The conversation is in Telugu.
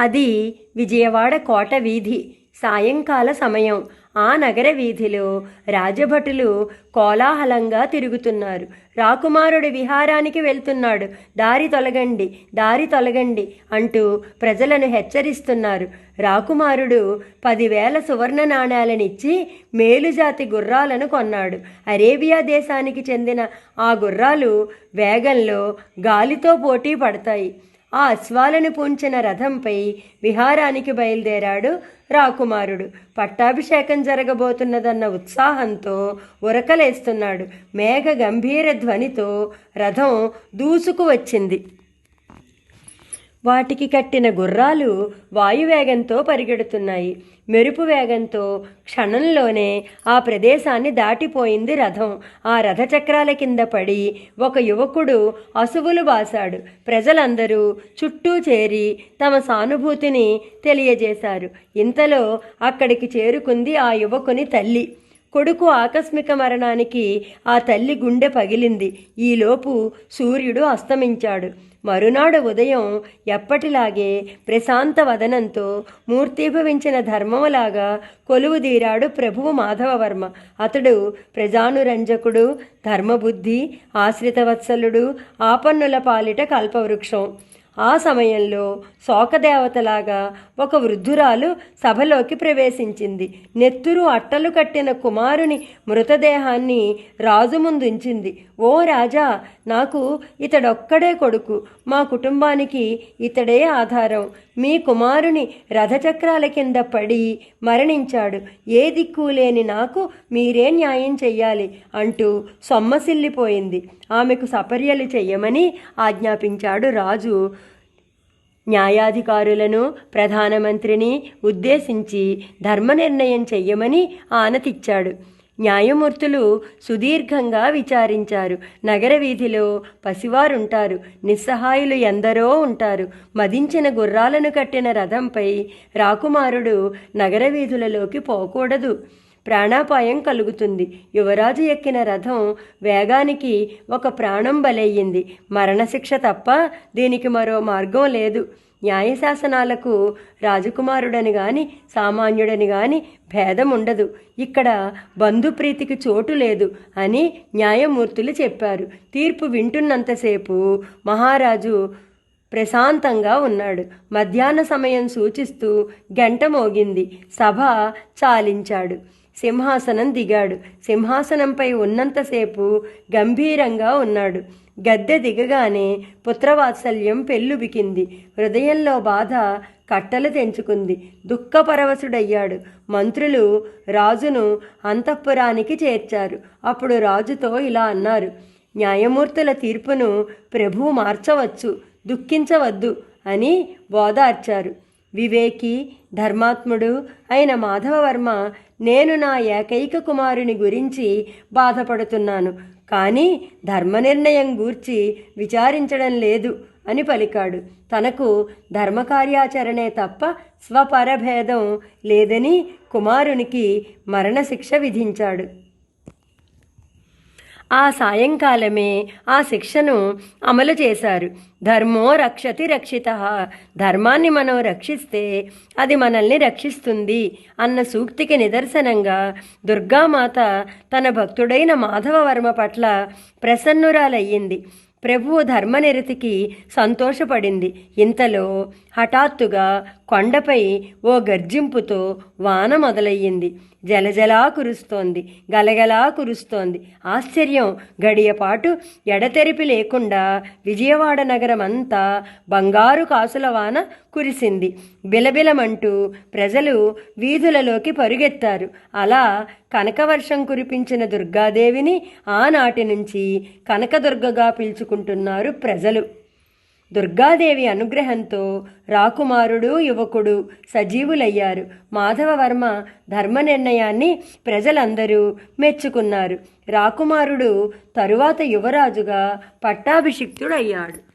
అది విజయవాడ కోట వీధి. సాయంకాల సమయం. ఆ నగర వీధిలో రాజభటులు కోలాహలంగా తిరుగుతున్నారు. రాకుమారుడు విహారానికి వెళ్తున్నాడు. దారి తొలగండి దారి తొలగండి అంటూ ప్రజలను హెచ్చరిస్తున్నారు. రాకుమారుడు పదివేల సువర్ణ నాణాలనిచ్చి మేలుజాతి గుర్రాలను కొన్నాడు. అరేబియా దేశానికి చెందిన ఆ గుర్రాలు వేగంలో గాలితో పోటీ పడతాయి. ఆ అశ్వాలను పూంచిన రథంపై విహారానికి బయలుదేరాడు రాకుమారుడు. పట్టాభిషేకం జరగబోతున్నదన్న ఉత్సాహంతో ఉరకలేస్తున్నాడు. మేఘ గంభీర ధ్వనితో రథం దూసుకు వచ్చింది వాటికి కట్టిన గుర్రాలు వాయువేగంతో పరిగెడుతున్నాయి. మెరుపు వేగంతో క్షణంలోనే ఆ ప్రదేశాన్ని దాటిపోయింది రథం. ఆ రథచక్రాల కింద పడి ఒక యువకుడు అసువులు బాసాడు ప్రజలందరూ చుట్టూ చేరి తమ సానుభూతిని తెలియజేశారు. ఇంతలో అక్కడికి చేరుకుంది ఆ యువకుని తల్లి. కొడుకు ఆకస్మిక మరణానికి ఆ తల్లి గుండె పగిలింది. ఈలోపు సూర్యుడు అస్తమించాడు. మరునాడు ఉదయం ఎప్పటిలాగే ప్రశాంత వదనంతో మూర్తీభవించిన ధర్మములాగా కొలువుదీరాడు ప్రభువు మాధవవర్మ. అతడు ప్రజానురంజకుడు ధర్మబుద్ధి ఆశ్రితవత్సలుడు ఆపన్నుల పాలిట కల్పవృక్షం. ఆ సమయంలో శోకదేవతలాగా ఒక వృద్ధురాలు సభలోకి ప్రవేశించింది. నెత్తురు అట్టలు కట్టిన కుమారుని మృతదేహాన్ని రాజు ముందుంచింది. ఓ రాజా నాకు ఇతడొక్కడే కొడుకు. మా కుటుంబానికి ఇతడే ఆధారం. మీ కుమారుని రథచక్రాల కింద పడి మరణించాడు. ఏ దిక్కు లేని నాకు మీరే న్యాయం చెయ్యాలి అంటూ సొమ్మసిల్లిపోయింది. ఆమెకు సపర్యలు చెయ్యమని ఆజ్ఞాపించాడు రాజు. న్యాయాధికారులను ప్రధానమంత్రిని ఉద్దేశించి ధర్మ నిర్ణయం చెయ్యమని ఆనతిచ్చాడు. న్యాయమూర్తులు సుదీర్ఘంగా విచారించారు. నగర వీధిలో పసివారుంటారు. నిస్సహాయులు ఎందరో ఉంటారు. మదించిన గుర్రాలను కట్టిన రథంపై రాకుమారుడు నగర వీధులలోకి పోకూడదు. ప్రాణాపాయం కలుగుతుంది. యువరాజు ఎక్కిన రథం వేగానికి ఒక ప్రాణం బలయ్యింది. మరణశిక్ష తప్ప దీనికి మరో మార్గం లేదు. న్యాయశాసనాలకు రాజకుమారుడని గాని సామాన్యుడని గాని భేదం ఉండదు ఇక్కడ బంధుప్రీతికి చోటు లేదు అని న్యాయమూర్తులు చెప్పారు. తీర్పు వింటున్నంతసేపు మహారాజు ప్రశాంతంగా ఉన్నాడు. మధ్యాహ్న సమయం సూచిస్తూ గంట మోగింది. సభ చాలించాడు. సింహాసనం దిగాడు. సింహాసనంపై ఉన్నంతసేపు గంభీరంగా ఉన్నాడు. గద్దె దిగగానే పుత్రవాత్సల్యం పెళ్ళుబికింది హృదయంలో బాధ కట్టలు తెంచుకుంది. దుఃఖపరవశుడయ్యాడు. మంత్రులు రాజును అంతఃపురానికి చేర్చారు. అప్పుడు రాజుతో ఇలా అన్నారు న్యాయమూర్తుల తీర్పును ప్రభువు మార్చవచ్చు దుఃఖించవద్దు అని బోధార్చారు వివేకి ధర్మాత్ముడు అయిన మాధవవర్మ నేను నా ఏకైక కుమారుని గురించి బాధపడుతున్నాను. కానీ ధర్మ నిర్ణయం గూర్చి విచారించడం లేదు అని పలికాడు. తనకు ధర్మకార్యాచరణే తప్ప స్వపరభేదం లేదని కుమారునికి మరణశిక్ష విధించాడు. ఆ సాయంకాలమే ఆ శిక్షను అమలు చేశారు. ధర్మో రక్షతి రక్షిత. ధర్మాన్ని మనం రక్షిస్తే అది మనల్ని రక్షిస్తుంది అన్న సూక్తికి నిదర్శనంగా దుర్గామాత తన భక్తుడైన మాధవవర్మ పట్ల ప్రసన్నురాలయ్యింది. ప్రభువు ధర్మనిరతికి సంతోషపడింది. ఇంతలో హఠాత్తుగా కొండపై ఓ గర్జింపుతో వాన మొదలయ్యింది. జలజలా కురుస్తోంది. గలగలా కురుస్తోంది. ఆశ్చర్యం! గడియపాటు ఎడతెరిపి లేకుండా విజయవాడ నగరం అంతా బంగారు కాసుల వాన కురిసింది. బిలబిలమంటూ ప్రజలు వీధులలోకి పరుగెత్తారు. అలా కనకవర్షం కురిపించిన దుర్గాదేవిని ఆనాటి నుంచి కనకదుర్గగా పిలుచుకుంటున్నారు ప్రజలు. దుర్గాదేవి అనుగ్రహంతో రాకుమారుడు యువకుడు సజీవులయ్యారు. మాధవవర్మ ధర్మ నిర్ణయాన్ని ప్రజలందరూ మెచ్చుకున్నారు. రాకుమారుడు తరువాత యువరాజుగా పట్టాభిషిక్తుడయ్యాడు.